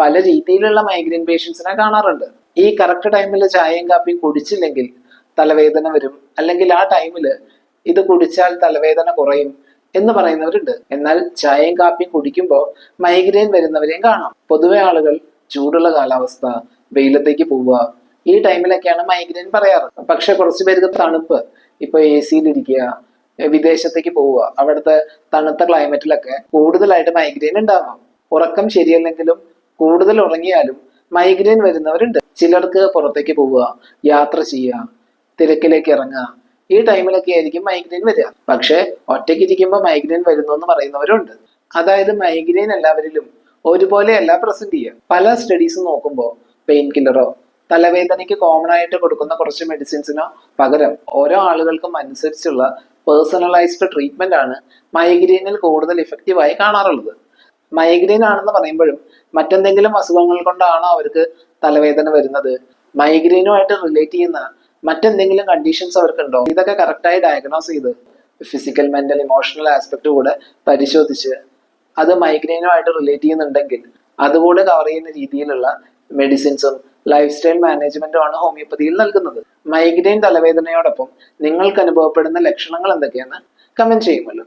പല രീതിയിലുള്ള മൈഗ്രെയിൻ പേഷ്യൻസിനെ കാണാറുണ്ട്. ഈ കറക്റ്റ് ടൈമിൽ ചായയും കാപ്പിയും കുടിച്ചില്ലെങ്കിൽ തലവേദന വരും. അല്ലെങ്കിൽ ആ ടൈമിൽ ഇത് കുടിച്ചാൽ തലവേദന കുറയും എന്ന് പറയുന്നവരുണ്ട്. എന്നാൽ ചായയും കാപ്പിയും കുടിക്കുമ്പോൾ മൈഗ്രെയിൻ വരുന്നവരെയും കാണാം. പൊതുവെ ആളുകൾ ചൂടുള്ള കാലാവസ്ഥ വെയിലത്തേക്ക് പോവുക ഈ ടൈമിലൊക്കെയാണ് മൈഗ്രെയിൻ പറയാറ്. പക്ഷെ കുറച്ച് പേർക്ക് തണുപ്പ് ഇപ്പൊ എ സിയിലിരിക്കുക വിദേശത്തേക്ക് പോവുക അവിടുത്തെ തണുത്ത ക്ലൈമറ്റിലൊക്കെ കൂടുതലായിട്ട് മൈഗ്രെയിൻ ഉണ്ടാവാം ഉറക്കം ശരിയല്ലെങ്കിലും കൂടുതൽ ഉറങ്ങിയാലും മൈഗ്രെയിൻ വരുന്നവരുണ്ട്. ചിലർക്ക് പുറത്തേക്ക് പോവുക യാത്ര ചെയ്യുക തിരക്കിലേക്ക് ഇറങ്ങുക ഈ ടൈമിലൊക്കെ ആയിരിക്കും മൈഗ്രെയിൻ വരിക. പക്ഷെ ഒറ്റയ്ക്ക് ഇരിക്കുമ്പോൾ മൈഗ്രെയിൻ വരുന്നു എന്ന് പറയുന്നവരുണ്ട്. അതായത് മൈഗ്രെയിൻ എല്ലാവരിലും ഒരുപോലെ അല്ല പ്രസന്റ് ചെയ്യുക. പല സ്റ്റഡീസ് നോക്കുമ്പോൾ പെയിൻ കില്ലറോ തലവേദനയ്ക്ക് കോമൺ ആയിട്ട് കൊടുക്കുന്ന കുറച്ച് മെഡിസിൻസിനോ പകരം ഓരോ ആളുകൾക്കും അനുസരിച്ചുള്ള പേഴ്സണലൈസ്ഡ് ട്രീറ്റ്മെന്റ് ആണ് മൈഗ്രെയിനിൽ കൂടുതൽ ഇഫക്റ്റീവായി കാണാറുള്ളത്. മൈഗ്രെയിൻ ആണെന്ന് പറയുമ്പോഴും മറ്റെന്തെങ്കിലും അസുഖങ്ങൾ കൊണ്ടാണോ അവർക്ക് തലവേദന വരുന്നത്. മൈഗ്രെയിനുമായിട്ട് റിലേറ്റ് ചെയ്യുന്ന മറ്റെന്തെങ്കിലും കണ്ടീഷൻസ് അവർക്കുണ്ടോ? ഇതൊക്കെ കറക്റ്റായി ഡയഗ്നോസ് ചെയ്ത് ഫിസിക്കൽ മെന്റൽ ഇമോഷണൽ ആസ്പെക്ട് കൂടെ പരിശോധിച്ച് അത് മൈഗ്രെയിനുമായിട്ട് റിലേറ്റ് ചെയ്യുന്നുണ്ടെങ്കിൽ അതുകൂടെ കവർ ചെയ്യുന്ന രീതിയിലുള്ള മെഡിസിൻസും ലൈഫ് സ്റ്റൈൽ മാനേജ്മെന്റും ആണ് ഹോമിയോപ്പതിയിൽ നൽകുന്നത്. മൈഗ്രെയിൻ തലവേദനയോടൊപ്പം നിങ്ങൾക്ക് അനുഭവപ്പെടുന്ന ലക്ഷണങ്ങൾ എന്തൊക്കെയാണ് കമന്റ് ചെയ്യുമല്ലോ.